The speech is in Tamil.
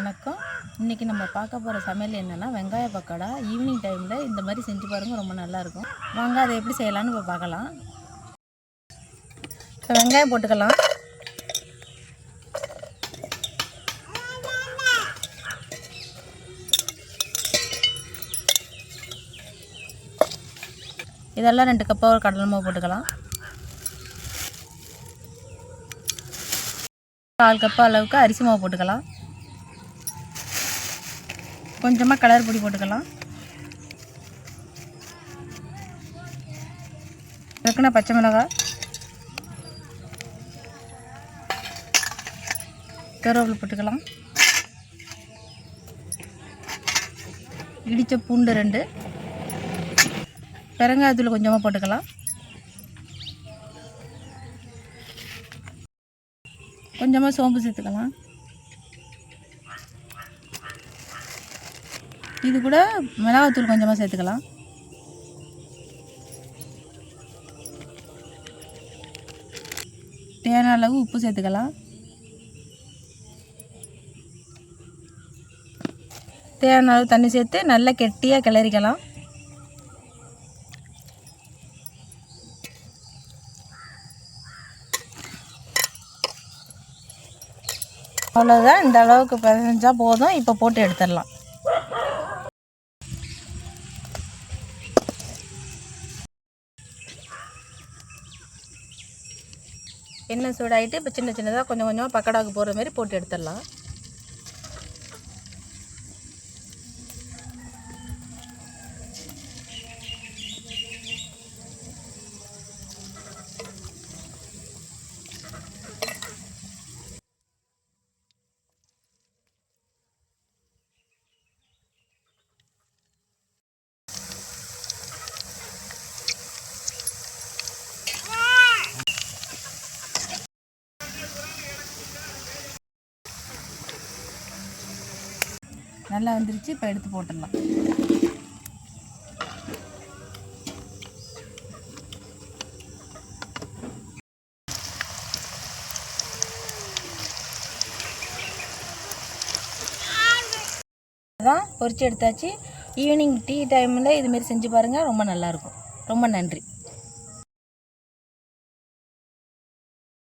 வணக்கம். இன்றைக்கி நம்ம பார்க்க போகிற சமையல் என்னென்னா வெங்காய பக்கோடா. ஈவினிங் டைமில் இந்த மாதிரி செஞ்சு பாருங்கள் ரொம்ப நல்லாயிருக்கும் வாங்க அதை எப்படி செய்யலாம்னு இப்போ பார்க்கலாம். இப்போ வெங்காயம் போட்டுக்கலாம். இதெல்லாம் ரெண்டு கப்பாக ஒரு கடலை போட்டுக்கலாம். கால் கப்பு அளவுக்கு அரிசி மாவு போட்டுக்கலாம். கொஞ்சமாக கலர் பொடி போட்டுக்கலாம். இருக்குன்னா பச்சை மிளகாய் கருவேப்பிலை போட்டுக்கலாம். இடித்த பூண்டு ரெண்டு. பெருங்காயத்தூள் கொஞ்சமாக போட்டுக்கலாம். கொஞ்சமாக சோம்பு சேர்த்துக்கலாம். இது கூட மிளகாத்தூள் கொஞ்சமாக சேர்த்துக்கலாம். தேவையான அளவு உப்பு சேர்த்துக்கலாம். தேவையான அளவு தண்ணி சேர்த்து நல்லா கெட்டியாக கிளறிக்கலாம். அவ்வளோதான் இந்த அளவுக்கு பிசைஞ்சா போதும். இப்போ போட்டு எடுத்துடலாம். எண்ணெய் சூடாகிட்டு இப்போ சின்ன சின்னதாக கொஞ்சம் கொஞ்சமாக பக்கடாவுக்கு போடுற மாதிரி போட்டு எடுத்துடலாம். நல்லா வந்துருச்சு இப்போ எடுத்து போட்டுடலாம். அதான் பொரிச்சு எடுத்தாச்சு. ஈவினிங் டீ டைமில் இதுமாரி செஞ்சு பாருங்கள் ரொம்ப நல்லாயிருக்கும் ரொம்ப நன்றி.